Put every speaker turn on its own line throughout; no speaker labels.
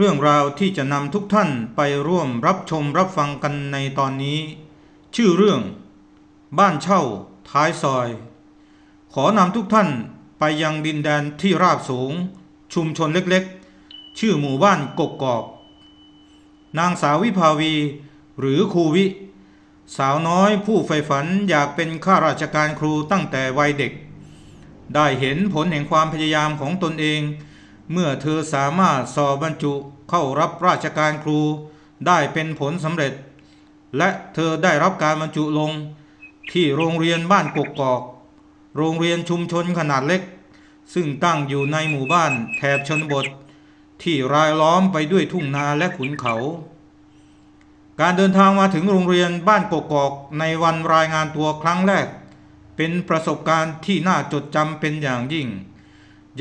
เรื่องราวที่จะนำทุกท่านไปร่วมรับชมรับฟังกันในตอนนี้ ชื่อเรื่อง บ้านเช่า ท้ายซอย ขอนำทุกท่านไปยังดินแดนที่ราบสูง ชุมชนเล็กๆ ชื่อหมู่บ้านกกกอก นางสาววิภาวี หรือครูวิ สาวน้อยผู้ใฝ่ฝันอยากเป็นข้าราชการครูตั้งแต่วัยเด็ก ได้เห็นผลแห่งความพยายามของตนเอง เมื่อเธอสามารถสอบบรรจุเข้ารับราชการครูได้เป็นผลสำเร็จ และเธอได้รับการบรรจุลงที่โรงเรียนบ้านกกกอก โรงเรียนชุมชนขนาดเล็ก ซึ่งตั้งอยู่ในหมู่บ้านแถบชนบท ที่รายล้อมไปด้วยทุ่งนาและขุนเขา การเดินทางมาถึงโรงเรียนบ้านกกอกในวันรายงานตัวครั้งแรก เป็นประสบการณ์ที่น่าจดจำเป็นอย่างยิ่ง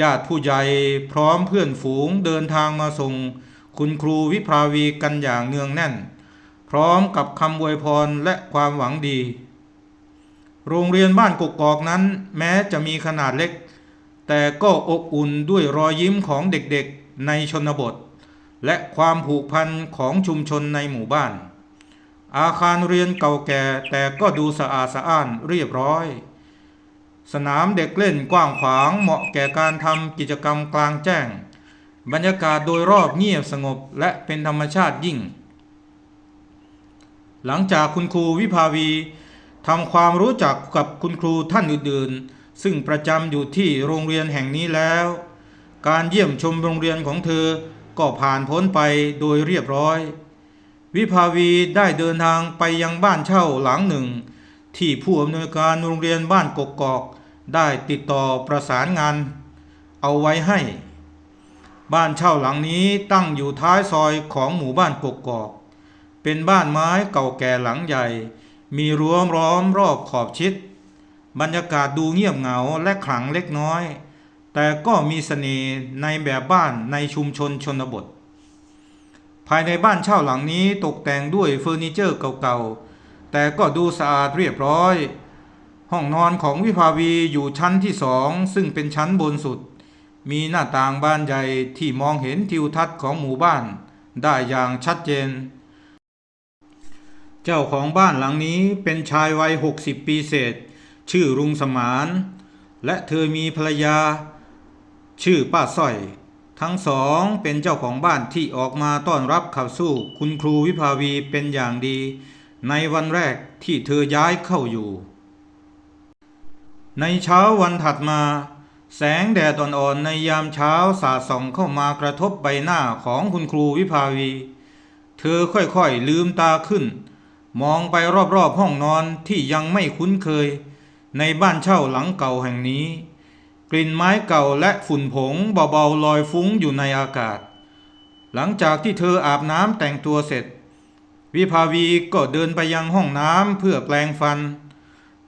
ญาติผู้ใหญ่พร้อมเพื่อนฝูงเดินทางมาส่ง คุณครูวิภาวีกันอย่างเนืองแน่น พร้อมกับคำอวยพรและความหวังดี โรงเรียนบ้านกกอกนั้นแม้จะมีขนาดเล็ก แต่ก็อบอุ่นด้วยรอยยิ้มของเด็กๆในชนบท และความผูกพันของชุมชนในหมู่บ้าน อาคารเรียนเก่าแก่แต่ก็ดูสะอาดสะอ้านเรียบร้อย สนามเด็กเล่นกว้างขวางเหมาะแก่การทำกิจกรรมกลางแจ้ง บรรยากาศโดยรอบเงียบสงบและเป็นธรรมชาติยิ่ง หลังจากคุณครูวิภาวีทำความรู้จักกับคุณครูท่านอื่นๆ ซึ่งประจำอยู่ที่โรงเรียนแห่งนี้แล้ว การเยี่ยมชมโรงเรียนของเธอก็ผ่านพ้นไปโดยเรียบร้อย วิภาวีได้เดินทางไปยังบ้านเช่าหลังหนึ่ง ที่ผู้อำนวยการโรงเรียนบ้านกกอกได้ติดต่อประสานงาน เอาไว้ให้ บ้านเช่าหลังนี้ตั้งอยู่ท้ายซอยของหมู่บ้านกกอก เป็นบ้านไม้เก่าแก่หลังใหญ่ มีรั้วล้อมรอบขอบชิด บรรยากาศดูเงียบเหงาและขลังเล็กน้อย แต่ก็มีเสน่ห์ในแบบบ้านในชุมชนชนบท ภายในบ้านเช่าหลังนี้ตกแต่งด้วยเฟอร์นิเจอร์เก่าๆ แต่ก็ดูสะอาดเรียบร้อย ห้องนอนของวิภาวีอยู่ชั้นที่สองซึ่งเป็นชั้นบนสุด มีหน้าต่างบานใหญ่ที่มองเห็นทิวทัศน์ของหมู่บ้านได้อย่างชัดเจน เจ้าของบ้านหลังนี้เป็นชายวัย 60 ปีเศษ ชื่อรุงสมาน และเธอมีภรรยา ชื่อป้าสร้อย ทั้งสองเป็นเจ้าของบ้านที่ออกมาต้อนรับขับสู้คุณครูวิภาวีเป็นอย่างดี ในวันแรกที่เธอย้ายเข้าอยู่ ในเช้าวันถัดมา แสงแดดอ่อนๆในยามเช้าสาดส่องเข้ามากระทบใบหน้าของคุณครูวิภาวี เธอค่อยๆลืมตาขึ้น มองไปรอบๆห้องนอนที่ยังไม่คุ้นเคย ในบ้านเช่าหลังเก่าแห่งนี้ กลิ่นไม้เก่าและฝุ่นผงเบาๆลอยฟุ้งอยู่ในอากาศ หลังจากที่เธออาบน้ำแต่งตัวเสร็จ วิภาวีก็เดินไปยังห้องน้ำเพื่อแปลงฟัน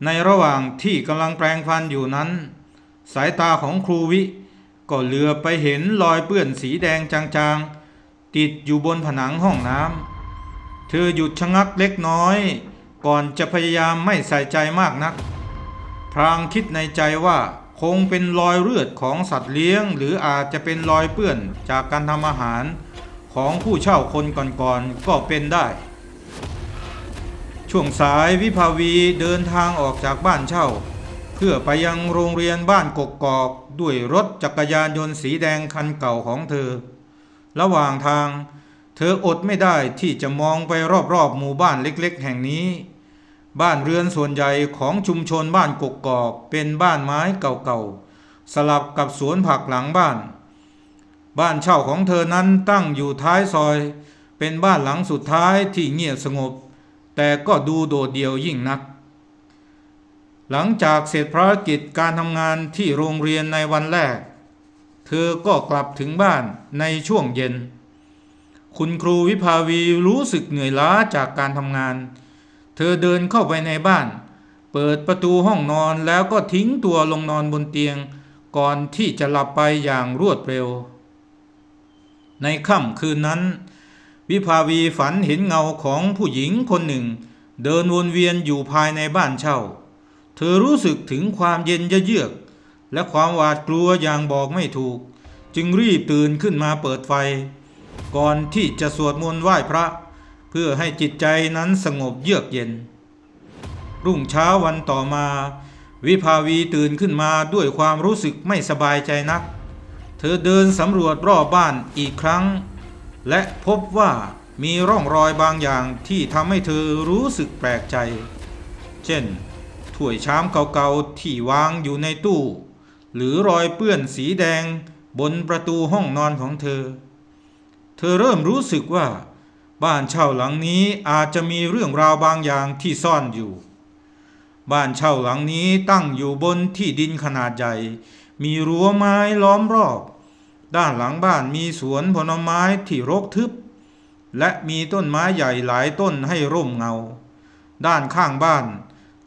ในระหว่างที่กำลังแปลงฟันอยู่นั้น สายตาของครูวิ ก็เหลือไปเห็นรอยเปื้อนสีแดงจางๆ ติดอยู่บนผนังห้องน้ำเธอหยุดชะงักเล็กน้อย ก่อนจะพยายามไม่ใส่ใจมากนัก พรางคิดในใจว่าคงเป็นรอยเลือดของสัตว์เลี้ยง หรืออาจจะเป็นรอยเปื้อนจากการทำอาหารของผู้เช่าคนก่อนๆก็เป็นได้ ช่วงสายวิภาวีเดินทางออกจากบ้านเช่า เพื่อไปยังโรงเรียนบ้านกกกอกด้วยรถจักรยานยนต์สีแดงคันเก่าของเธอ ระหว่างทาง เธออดไม่ได้ที่จะมองไปรอบๆหมู่บ้านเล็กๆ แห่งนี้ บ้านเรือนส่วนใหญ่ของชุมชนบ้านกกกอกเป็นบ้านไม้เก่าๆสลับกับสวนผักหลังบ้าน บ้านเช่าของเธอนั้นตั้งอยู่ท้ายซอย เป็นบ้านหลังสุดท้ายที่เงียบสงบ แต่ก็ดูโดดเดี่ยวยิ่งนัก หลังจากเสร็จภารกิจการทำงานที่โรงเรียนในวันแรก เธอก็กลับถึงบ้านในช่วงเย็น คุณครูวิภาวีรู้สึกเหนื่อยล้าจากการทำงาน เธอเดินเข้าไปในบ้าน เปิดประตูห้องนอนแล้วก็ทิ้งตัวลงนอนบนเตียง ก่อนที่จะหลับไปอย่างรวดเร็ว ในค่ำคืนนั้น วิภาวีฝันเห็นเงาของผู้หญิงคนหนึ่ง เดินวนเวียนอยู่ภายในบ้านเช่า เธอรู้สึกถึงความเย็นเยือก และความหวาดกลัวอย่างบอกไม่ถูก จึงรีบตื่นขึ้นมาเปิดไฟ ก่อนที่จะสวดมนต์ไหว้พระ เพื่อให้จิตใจนั้นสงบเยือกเย็น รุ่งเช้าวันต่อมา วิภาวีตื่นขึ้นมาด้วยความรู้สึกไม่สบายใจนัก เธอเดินสำรวจรอบบ้านอีกครั้ง และพบว่ามีร่องรอยบางอย่างที่ทำให้เธอรู้สึกแปลกใจ เช่น ถ้วยชามเก่าๆที่วางอยู่ในตู้ หรือรอยเปื้อนสีแดงบนประตูห้องนอนของเธอ เธอเริ่มรู้สึกว่า บ้านเช่าหลังนี้อาจจะมีเรื่องราวบางอย่างที่ซ่อนอยู่ บ้านเช่าหลังนี้ตั้งอยู่บนที่ดินขนาดใหญ่ มีรั้วไม้ล้อมรอบ ด้านหลังบ้านมีสวนผลไม้ที่รกทึบ และมีต้นไม้ใหญ่หลายต้นให้ร่มเงา ด้านข้างบ้าน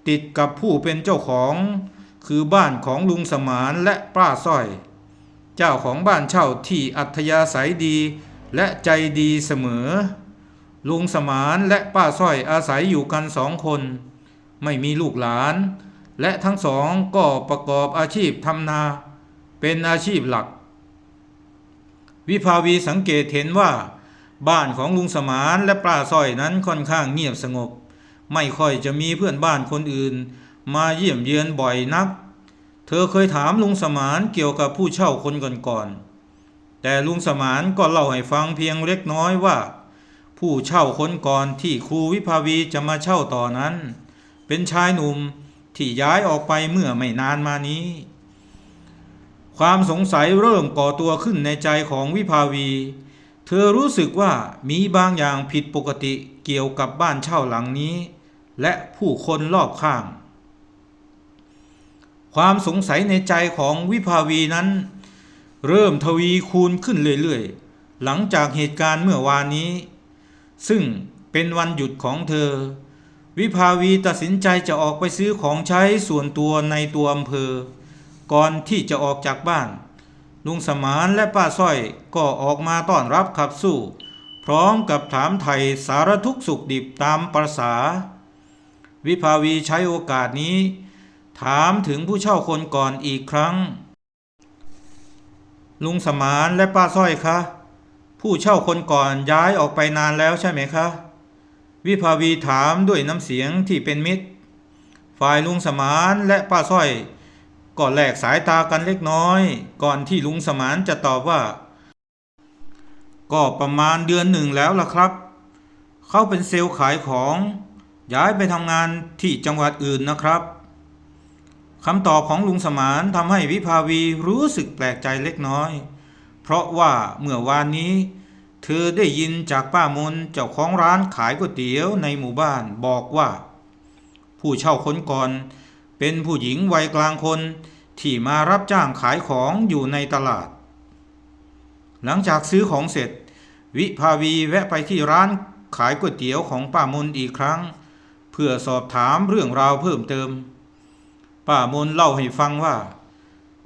ติดกับผู้เป็นเจ้าของ คือบ้านของลุงสมานและป้าสร้อย เจ้าของบ้านเช่าที่อัธยาศัยดีและใจดีเสมอ ลุงสมานและป้าสร้อยอาศัยอยู่กันสองคน ไม่มีลูกหลาน และทั้งสองก็ประกอบอาชีพทำนา เป็นอาชีพหลัก วิภาวีสังเกตเห็นว่า บ้านของลุงสมานและป้าสร้อยนั้นค่อนข้างเงียบสงบ ไม่ค่อยจะมีเพื่อนบ้านคนอื่น มาเยี่ยมเยือนบ่อยนัก เธอเคยถามลุงสมานเกี่ยวกับผู้เช่าคนก่อนๆแต่ลุงสมานก็เล่าให้ฟังเพียงเล็กน้อยว่า ผู้เช่าคนก่อนที่ครูวิภาวีจะมาเช่าต่อนั้น เป็นชายหนุ่มที่ย้ายออกไปเมื่อไม่นานมานี้ ความสงสัยเริ่มก่อตัวขึ้นในใจของวิภาวี เธอรู้สึกว่ามีบางอย่างผิดปกติเกี่ยวกับบ้านเช่าหลังนี้ และผู้คนรอบข้าง ความสงสัยในใจของวิภาวีนั้น เริ่มทวีคูณขึ้นเรื่อยๆ หลังจากเหตุการณ์เมื่อวานนี้ ซึ่งเป็นวันหยุดของเธอ วิภาวีตัดสินใจจะออกไปซื้อของใช้ส่วนตัวในตัวอำเภอ ก่อนที่จะออกจากบ้าน ลุงสมานและป้าสร้อยก็ออกมาต้อนรับขับสู้ พร้อมกับถามไถ่สารทุกสุขดิบตามประษา วิภาวีใช้โอกาสนี้ ถามถึงผู้เช่าคนก่อนอีกครั้ง ลุงสมานและป้าสร้อยคะผู้เช่าคนก่อนย้ายออกไปนานแล้วใช่ไหมคะ วิภาวีถามด้วยน้ำเสียงที่เป็นมิตร ฝ่ายลุงสมานและป้าสร้อย ก็แลกสายตากันเล็กน้อย ก่อนที่ลุงสมานจะตอบว่า ก็ประมาณเดือนหนึ่งแล้วล่ะครับ เขาเป็นเซลล์ขายของย้ายไปทำงานที่จังหวัดอื่นนะครับคำตอบของลุงสมานทำให้วิภาวีรู้สึกแปลกใจเล็กน้อย เพราะว่าเมื่อวานนี้ เธอได้ยินจากป้ามนเจ้าของร้านขายก๋วยเตี๋ยวในหมู่บ้านบอกว่า ผู้เช่าคนก่อน เป็นผู้หญิงวัยกลางคน ที่มารับจ้างขายของอยู่ในตลาด หลังจากซื้อของเสร็จ วิภาวีแวะไปที่ร้านขายก๋วยเตี๋ยวของป้ามนอีกครั้ง เพื่อสอบถามเรื่องราวเพิ่มเติม ป้ามนเล่าให้ฟังว่า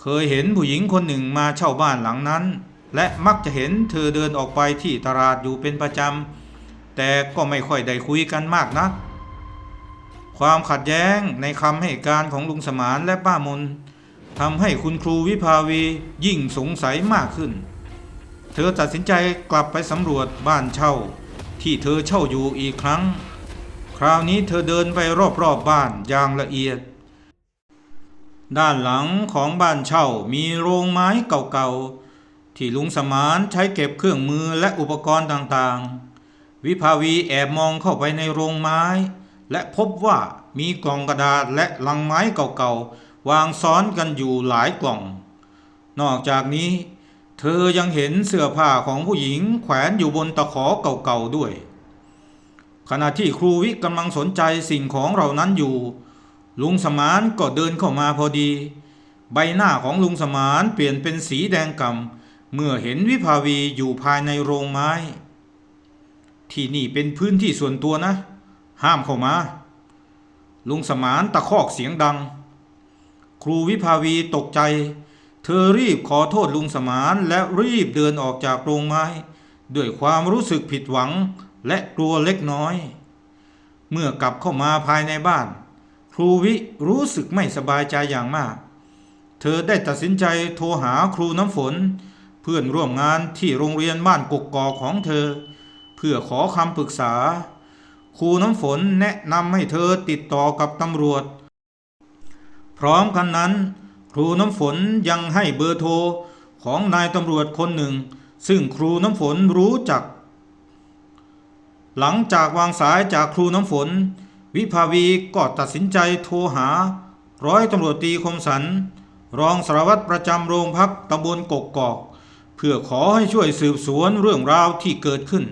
เคยเห็นผู้หญิงคนหนึ่งมาเช่าบ้านหลังนั้น และมักจะเห็นเธอเดินออกไปที่ตลาดอยู่เป็นประจำแต่ก็ไม่ค่อยได้คุยกันมากนัก ความขัดแย้งในคำให้การของลุงสมานและป้ามนทำให้คุณครูวิภาวียิ่งสงสัยมากขึ้น เธอตัดสินใจกลับไปสำรวจบ้านเช่า ที่เธอเช่าอยู่อีกครั้ง คราวนี้เธอเดินไปรอบๆบบ้านอย่างละเอียด ด้านหลังของบ้านเช่ามีโรงไม้เก่าๆ ที่ลุงสมานใช้เก็บเครื่องมือและอุปกรณ์ต่างๆ วิภาวีแอบมองเข้าไปในโรงไม้ และพบว่ามีกล่องกระดาษและลังไม้เก่าๆ วางซ้อนกันอยู่หลายกล่อง นอกจากนี้ เธอยังเห็นเสื้อผ้าของผู้หญิงแขวนอยู่บนตะขอเก่าๆด้วย ขณะที่ครูวิกำลังสนใจสิ่งของเหล่านั้นอยู่ ลุงสมานก็เดินเข้ามาพอดี ใบหน้าของลุงสมานเปลี่ยนเป็นสีแดงกำเมื่อเห็นวิภาวีอยู่ภายในโรงไม้ ที่นี่เป็นพื้นที่ส่วนตัวนะ ห้ามเข้ามา ลุงสมานตะคอกเสียงดัง ครูวิภาวีตกใจ เธอรีบขอโทษลุงสมานและรีบเดินออกจากโรงไม้ ด้วยความรู้สึกผิดหวังและกลัวเล็กน้อย เมื่อกลับเข้ามาภายในบ้าน ครูวิรู้สึกไม่สบายใจอย่างมาก เธอได้ตัดสินใจโทรหาครูน้ำฝน เพื่อนร่วมงานที่โรงเรียนบ้านกกกอกของเธอ เพื่อขอคำปรึกษา ครูน้ำฝนแนะนำให้เธอติดต่อกับตำรวจ พร้อมกันนั้น ครูน้ำฝนยังให้เบอร์โทรของนายตำรวจคนหนึ่ง ซึ่งครูน้ำฝนรู้จัก หลังจากวางสายจากครูน้ำฝน วิภาวีก็ตัดสินใจโทรหา ร้อยตำรวจตีคมสัน รองสารวัตรประจำโรงพักตำบลกกอก เพื่อขอให้ช่วยสืบสวนเรื่องราวที่เกิดขึ้น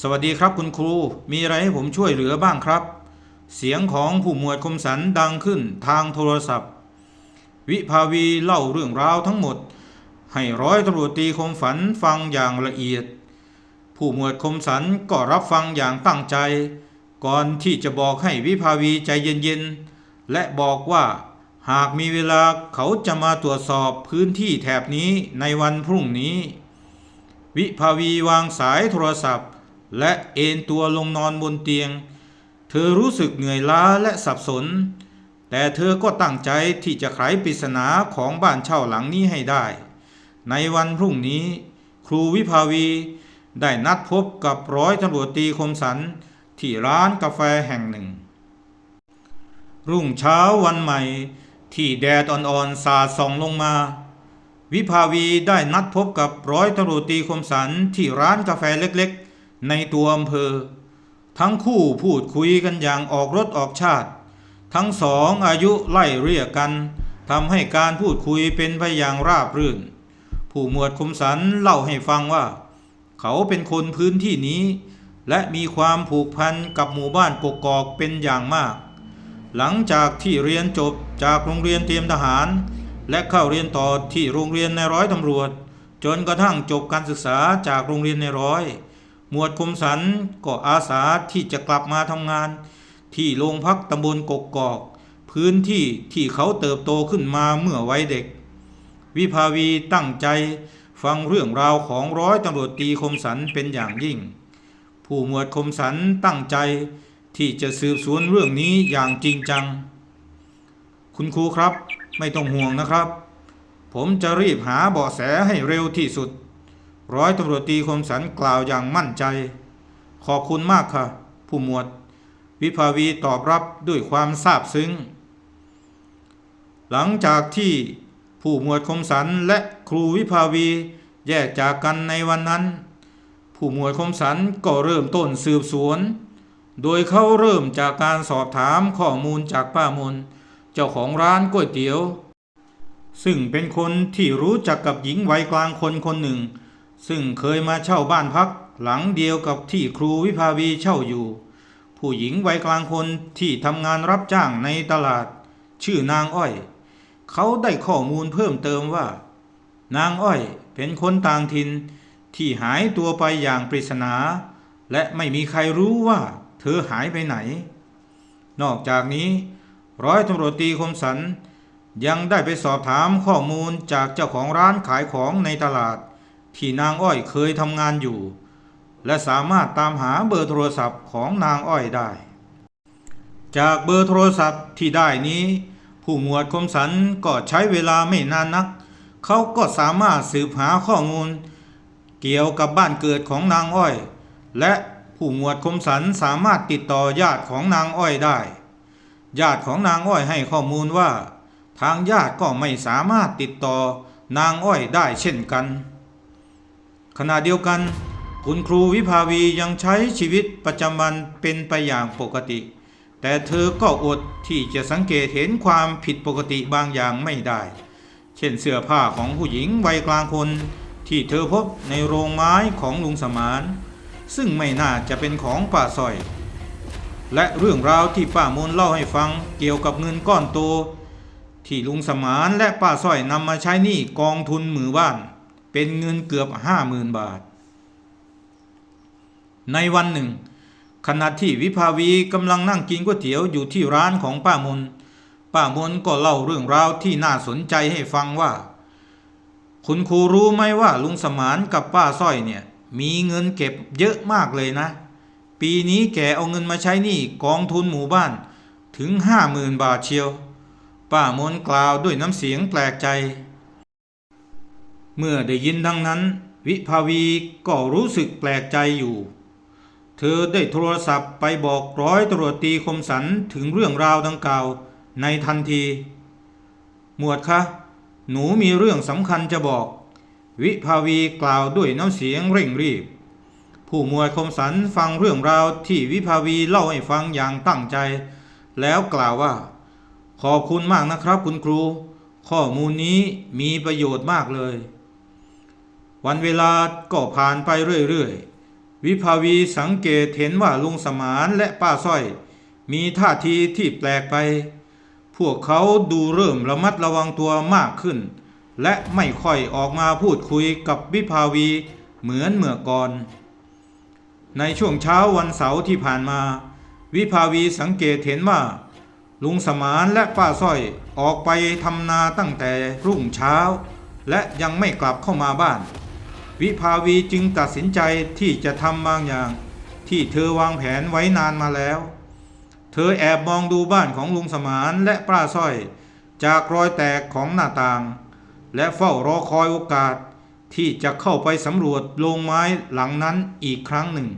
สวัสดีครับคุณครู มีอะไรให้ผมช่วยเหลือบ้างครับ เสียงของผู้หมวดคมสันดังขึ้นทางโทรศัพท์ วิภาวีเล่าเรื่องราวทั้งหมด ให้ร้อยตำรวจตีคมฝันฟังอย่างละเอียด ผู้หมวดคมสันก็รับฟังอย่างตั้งใจ ก่อนที่จะบอกให้วิภาวีใจเย็นๆ และบอกว่าหากมีเวลาเขาจะมาตรวจสอบพื้นที่แถบนี้ในวันพรุ่งนี้ วิภาวีวางสายโทรศัพท์ และเอนตัวลงนอนบนเตียง เธอรู้สึกเหนื่อยล้าและสับสน แต่เธอก็ตั้งใจที่จะไขปริศนาของบ้านเช่าหลังนี้ให้ได้ ในวันพรุ่งนี้ ครูวิภาวีได้นัดพบกับร้อยตำรวจตรีคมสันที่ร้านกาแฟแห่งหนึ่ง รุ่งเช้าวันใหม่ที่แดดอ่อนๆสาดส่องลงมา วิภาวีได้นัดพบกับร้อยตำรวจตรีคมสันที่ร้านกาแฟเล็กๆ ในตัวอำเภอ ทั้งคู่พูดคุยกันอย่างออกรถออกชาติ ทั้งสองอายุไล่เรียกกันทำให้การพูดคุยเป็นไปอย่างราบรื่น ผู้หมวดคมสันเล่าให้ฟังว่า เขาเป็นคนพื้นที่นี้ และมีความผูกพันกับหมู่บ้านกกอกเป็นอย่างมาก หลังจากที่เรียนจบจากโรงเรียนเตรียมทหาร และเข้าเรียนต่อที่โรงเรียนในร้อยตำรวจ จนกระทั่งจบการศึกษาจากโรงเรียนในร้อย หมวดคมสันก็อาสาที่จะกลับมาทำงาน ที่โรงพักตำบลกกกอก พื้นที่ที่เขาเติบโตขึ้นมาเมื่อวัยเด็ก วิภาวีตั้งใจฟังเรื่องราวของร้อยตำรวจตีคมสันเป็นอย่างยิ่ง ผู้หมวดคมสันตั้งใจที่จะสืบสวนเรื่องนี้อย่างจริงจัง คุณครูครับ ไม่ต้องห่วงนะครับ ผมจะรีบหาเบาะแสให้เร็วที่สุด ร้อยตำรวจตีคมสันกล่าวอย่างมั่นใจ ขอบคุณมากค่ะ ผู้หมวด วิภาวีตอบรับด้วยความซาบซึ้ง หลังจากที่ผู้หมวดคมสันและครูวิภาวีแยกจากกันในวันนั้น ผู้หมวดคมสันก็เริ่มต้นสืบสวน โดยเขาเริ่มจากการสอบถามข้อมูลจากป้ามนเจ้าของร้านก๋วยเตี๋ยว ซึ่งเป็นคนที่รู้จักกับหญิงวัยกลางคนคนหนึ่ง ซึ่งเคยมาเช่าบ้านพักหลังเดียวกับที่ครูวิภาวีเช่าอยู่ ผู้หญิงวัยกลางคนที่ทำงานรับจ้างในตลาด ชื่อนางอ้อย เขาได้ข้อมูลเพิ่มเติมว่า นางอ้อยเป็นคนต่างถิ่นที่หายตัวไปอย่างปริศนา และไม่มีใครรู้ว่าเธอหายไปไหน นอกจากนี้ ร้อยตำรวจตรีคมสันยังได้ไปสอบถามข้อมูลจากเจ้าของร้านขายของในตลาด ที่นางอ้อยเคยทำงานอยู่ และสามารถตามหาเบอร์โทรศัพท์ของนางอ้อยได้ จากเบอร์โทรศัพท์ที่ได้นี้ ผู้หมวดคมสันก็ใช้เวลาไม่นานนัก เขาก็สามารถสืบหาข้อมูล เกี่ยวกับบ้านเกิดของนางอ้อย และผู้หมวดคมสันสามารถติดต่อญาติของนางอ้อยได้ ญาติของนางอ้อยให้ข้อมูลว่า ทางญาติก็ไม่สามารถติดต่อนางอ้อยได้เช่นกัน ขณะเดียวกัน คุณครูวิภาวียังใช้ชีวิตประจำวันเป็นไปอย่างปกติ แต่เธอก็อดที่จะสังเกตเห็นความผิดปกติบางอย่างไม่ได้ เช่นเสื้อผ้าของผู้หญิงวัยกลางคน ที่เธอพบในโรงไม้ของลุงสมาน ซึ่งไม่น่าจะเป็นของป้าสร้อย และเรื่องราวที่ป้ามนเล่าให้ฟังเกี่ยวกับเงินก้อนโตที่ลุงสมานและป้าสร้อยนำมาใช้หนี้กองทุนหมู่บ้าน เป็นเงินเกือบห้าหมื่นบาท ในวันหนึ่ง ขณะที่วิภาวีกำลังนั่งกินก๋วยเตี๋ยวอยู่ที่ร้านของป้ามนป้ามนก็เล่าเรื่องราวที่น่าสนใจให้ฟังว่า คุณครูรู้ไหมว่าลุงสมานกับป้าสร้อยเนี่ย มีเงินเก็บเยอะมากเลยนะ ปีนี้แกเอาเงินมาใช้หนี้กองทุนหมู่บ้านถึงห้าหมื่นบาทเชียว ป้ามนกล่าวด้วยน้ำเสียงแปลกใจ เมื่อได้ยินดังนั้น วิภาวีก็รู้สึกแปลกใจอยู่ เธอได้โทรศัพท์ไปบอกร้อยตำรวจตรีคมสันถึงเรื่องราวดังกล่าวในทันที หมวดคะ หนูมีเรื่องสำคัญจะบอก วิภาวีกล่าวด้วยน้ำเสียงเร่งรีบ ผู้หมวดคมสันฟังเรื่องราวที่วิภาวีเล่าให้ฟังอย่างตั้งใจ แล้วกล่าวว่า ขอบคุณมากนะครับคุณครู ข้อมูลนี้มีประโยชน์มากเลย วันเวลาก็ผ่านไปเรื่อยๆ วิภาวีสังเกตเห็นว่าลุงสมานและป้าสร้อย มีท่าทีที่แปลกไป พวกเขาดูเริ่มระมัดระวังตัวมากขึ้น และไม่ค่อยออกมาพูดคุยกับวิภาวีเหมือนเมื่อก่อน ในช่วงเช้าวันเสาร์ที่ผ่านมา วิภาวีสังเกตเห็นว่า ลุงสมานและป้าสร้อยออกไปทำนาตั้งแต่รุ่งเช้า และยังไม่กลับเข้ามาบ้าน วิภาวีจึงตัดสินใจที่จะทำบางอย่าง ที่เธอวางแผนไว้นานมาแล้ว เธอแอบมองดูบ้านของลุงสมานและป้าสร้อย จากรอยแตกของหน้าต่าง และเฝ้ารอคอยโอกาสที่จะเข้าไปสำรวจโรงไม้หลังนั้นอีกครั้งหนึ่ง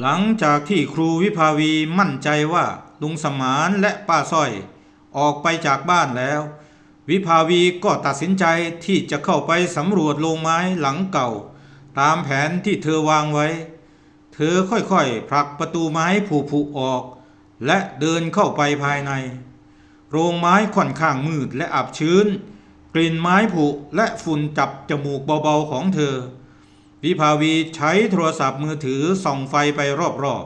หลังจากที่ครูวิภาวีมั่นใจว่าลุงสมานและป้าสร้อย ออกไปจากบ้านแล้ว วิภาวีก็ตัดสินใจที่จะเข้าไปสำรวจโรงไม้หลังเก่า ตามแผนที่เธอวางไว้ เธอค่อยๆผลักประตูไม้ผุๆออก และเดินเข้าไปภายใน โรงไม้ค่อนข้างมืดและอับชื้น กลิ่นไม้ผุและฝุ่นจับจมูกเบาๆของเธอ วิภาวีใช้โทรศัพท์มือถือส่องไฟไปรอบ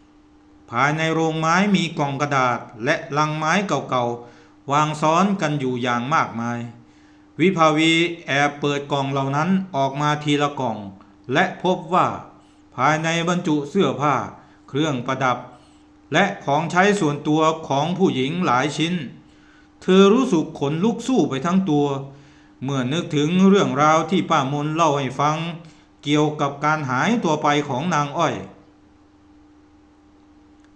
ๆภายในโรงไม้มีกล่องกระดาษและลังไม้เก่าๆ วางซ้อนกันอยู่อย่างมากมาย วิภาวีแอบเปิดกล่องเหล่านั้นออกมาทีละกล่อง และพบว่า ภายในบรรจุเสื้อผ้า เครื่องประดับ และของใช้ส่วนตัวของผู้หญิงหลายชิ้น เธอรู้สึกขนลุกสู้ไปทั้งตัว เมื่อนึกถึงเรื่องราวที่ป้ามนเล่าให้ฟัง เกี่ยวกับการหายตัวไปของนางอ้อย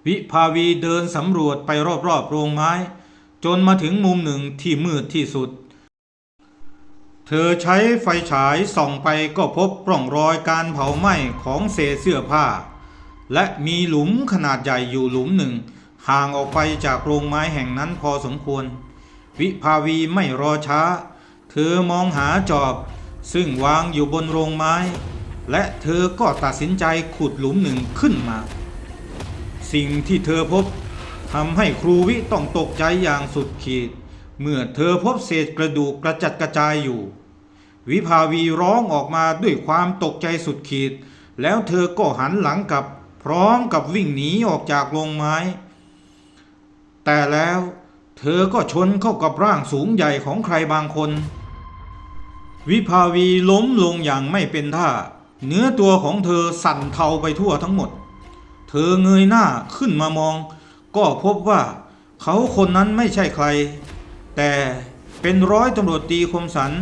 วิภาวีเดินสำรวจไปรอบๆโรงไม้ จนมาถึงมุมหนึ่งที่มืดที่สุด เธอใช้ไฟฉายส่องไปก็พบร่องรอยการเผาไหม้ของเศษเสื้อผ้า และมีหลุมขนาดใหญ่อยู่หลุมหนึ่ง ห่างออกไปจากโรงไม้แห่งนั้นพอสมควร วิภาวีไม่รอช้า เธอมองหาจอบ ซึ่งวางอยู่บนโรงไม้ และเธอก็ตัดสินใจขุดหลุมหนึ่งขึ้นมา สิ่งที่เธอพบ ทำให้ครูวิต้องตกใจอย่างสุดขีด เมื่อเธอพบเศษกระดูกกระจัดกระจายอยู่ วิภาวีร้องออกมาด้วยความตกใจสุดขีด แล้วเธอก็หันหลังกลับ พร้อมกับวิ่งหนีออกจากโรงไม้ แต่แล้วเธอก็ชนเข้ากับร่างสูงใหญ่ของใครบางคน วิภาวีล้มลงอย่างไม่เป็นท่า เนื้อตัวของเธอสั่นเทาไปทั่วทั้งหมด เธอเงยหน้าขึ้นมามอง ก็พบว่าเขาคนนั้นไม่ใช่ใคร แต่เป็นร้อยตำรวจตีคมสัน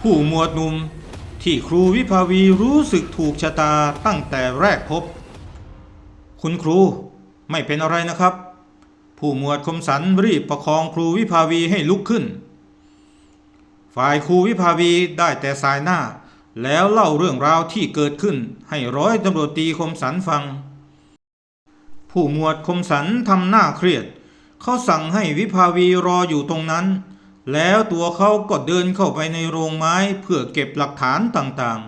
ผู้หมวดหนุ่มที่ครูวิภาวีรู้สึกถูกชะตาตั้งแต่แรกพบ คุณครูไม่เป็นอะไรนะครับ ผู้หมวดคมสันรีบประคองครูวิภาวีให้ลุกขึ้น ฝ่ายครูวิภาวีได้แต่สายหน้า แล้วเล่าเรื่องราวที่เกิดขึ้นให้ร้อยตำรวจตีคมสันฟัง ผู้หมวดคมสันทำหน้าเครียด เขาสั่งให้วิภาวีรออยู่ตรงนั้น แล้วตัวเขาก็เดินเข้าไปในโรงไม้เพื่อเก็บหลักฐานต่าง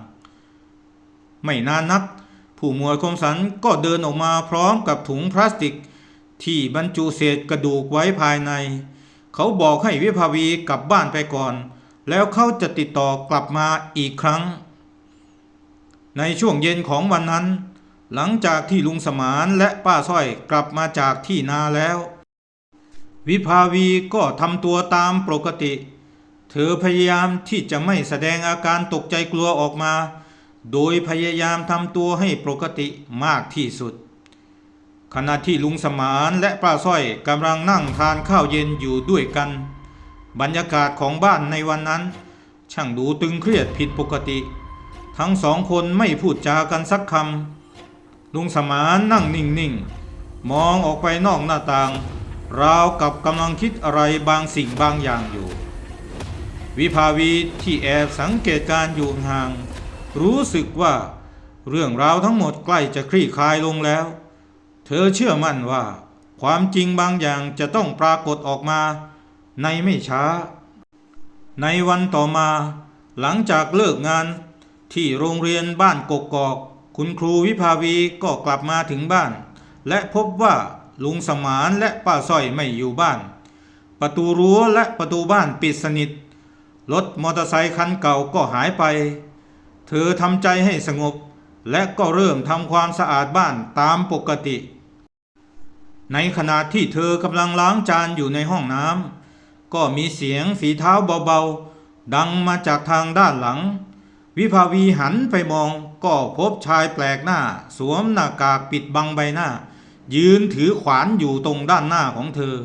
ๆ ไม่นานนัก ผู้หมวดคมสันก็เดินออกมาพร้อมกับถุงพลาสติก ที่บรรจุเศษกระดูกไว้ภายใน เขาบอกให้วิภาวีกลับบ้านไปก่อน แล้วเขาจะติดต่อกลับมาอีกครั้ง ในช่วงเย็นของวันนั้น หลังจากที่ลุงสมานและป้าสร้อยกลับมาจากที่นาแล้ว วิภาวีก็ทำตัวตามปกติ เธอพยายามที่จะไม่แสดงอาการตกใจกลัวออกมา โดยพยายามทำตัวให้ปกติมากที่สุด ขณะที่ลุงสมานและป้าสร้อยกำลังนั่งทานข้าวเย็นอยู่ด้วยกัน บรรยากาศของบ้านในวันนั้น ช่างดูตึงเครียดผิดปกติ ทั้งสองคนไม่พูดจากันสักคำ ลุงสมานนั่งนิ่งๆ มองออกไปนอกหน้าต่าง ราวกับกำลังคิดอะไรบางสิ่งบางอย่างอยู่ วิภาวีที่แอบสังเกตการอยู่ห่าง รู้สึกว่าเรื่องราวทั้งหมดใกล้จะคลี่คลายลงแล้ว เธอเชื่อมั่นว่า ความจริงบางอย่างจะต้องปรากฏออกมา ในไม่ช้า ในวันต่อมา หลังจากเลิกงานที่โรงเรียนบ้านกกอก คุณครูวิภาวีก็กลับมาถึงบ้าน และพบว่าลุงสมานและป้าสร้อยไม่อยู่บ้าน ประตูรั้วและประตูบ้านปิดสนิท รถมอเตอร์ไซคันเก่าก็หายไป เธอทำใจให้สงบ และก็เริ่มทำความสะอาดบ้านตามปกติ ในขณะที่เธอกำลังล้างจานอยู่ในห้องน้ำก็มีเสียงฝีเท้าเบาๆ ดังมาจากทางด้านหลัง วิภาวีหันไปมองก็พบชายแปลกหน้า สวมหน้ากากปิดบังใบหน้า ยืนถือขวานอยู่ตรงด้านหน้าของเธอ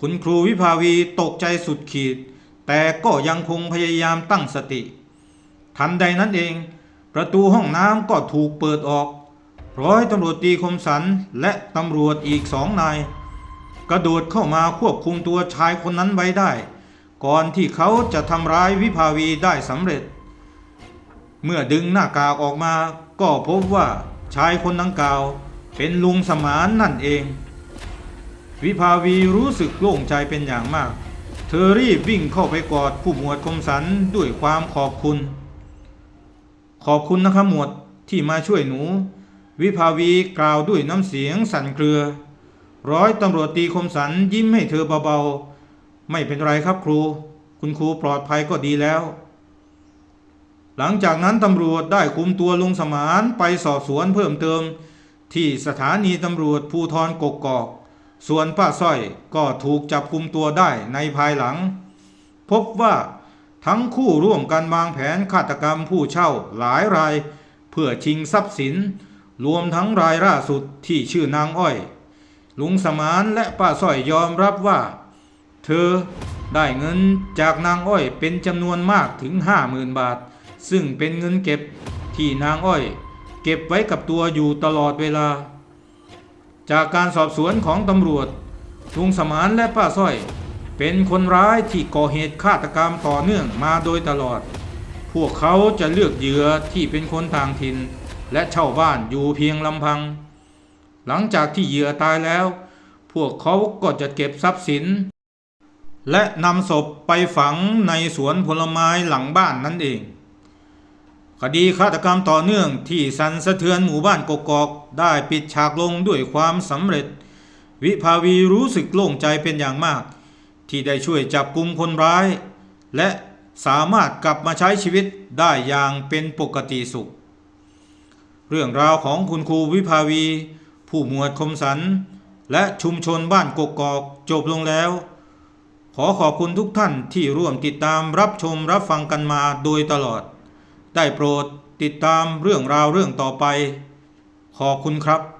คุณครูวิภาวีตกใจสุดขีด แต่ก็ยังคงพยายามตั้งสติ ทันใดนั้นเอง ประตูห้องน้ำก็ถูกเปิดออก ร้อยตำรวจตีคมสันและตำรวจอีกสองนาย กระโดดเข้ามาควบคุมตัวชายคนนั้นไว้ได้ ก่อนที่เขาจะทำร้ายวิภาวีได้สำเร็จ เมื่อดึงหน้ากากออกมาก็พบว่าชายคนดังกล่าว เป็นลุงสมานนั่นเอง วิภาวีรู้สึกโล่งใจเป็นอย่างมาก เธอรีบวิ่งเข้าไปกอดผู้หมวดคมสันด้วยความขอบคุณ ขอบคุณนะครับหมวดที่มาช่วยหนู วิภาวีกล่าวด้วยน้ำเสียงสั่นเครือ ร้อยตำรวจตีคมสันยิ้มให้เธอเบาๆ ไม่เป็นไรครับครู คุณครูปลอดภัยก็ดีแล้ว หลังจากนั้นตำรวจได้คุมตัวลุงสมานไปสอบสวนเพิ่มเติม ที่สถานีตำรวจภูทรกกอก ส่วนป้าสร้อยก็ถูกจับคุมตัวได้ในภายหลัง พบว่าทั้งคู่ร่วมกันวางแผนฆาตกรรมผู้เช่าหลายราย เพื่อชิงทรัพย์สิน รวมทั้งรายล่าสุดที่ชื่อนางอ้อย ลุงสมานและป้าสร้อยยอมรับว่า เธอได้เงินจากนางอ้อยเป็นจำนวนมากถึงห้าหมื่นบาท ซึ่งเป็นเงินเก็บที่นางอ้อย เก็บไว้กับตัวอยู่ตลอดเวลา จากการสอบสวนของตำรวจลุงสมานและป้าสร้อย เป็นคนร้ายที่ก่อเหตุฆาตกรรมต่อเนื่องมาโดยตลอด พวกเขาจะเลือกเหยื่อที่เป็นคนต่างถิ่นและเช่าบ้านอยู่เพียงลำพัง หลังจากที่เหยื่อตายแล้ว พวกเขาก็จะเก็บทรัพย์สิน และนำศพไปฝังในสวนผลไม้หลังบ้านนั่นเอง คดีฆาตกรรมต่อเนื่องที่สันสะเทือนหมู่บ้านกกอกได้ปิดฉากลงด้วยความสำเร็จ วิภาวีรู้สึกโล่งใจเป็นอย่างมาก ที่ได้ช่วยจับกลุ่มคนร้าย และสามารถกลับมาใช้ชีวิตได้อย่างเป็นปกติสุข เรื่องราวของคุณครูวิภาวี ผู้หมวดคมสัน และชุมชนบ้านกกอกจบลงแล้ว ขอขอบคุณทุกท่านที่ร่วมติดตามรับชมรับฟังกันมาโดยตลอด ได้โปรดติดตามเรื่องราวเรื่องต่อไป ขอบคุณครับ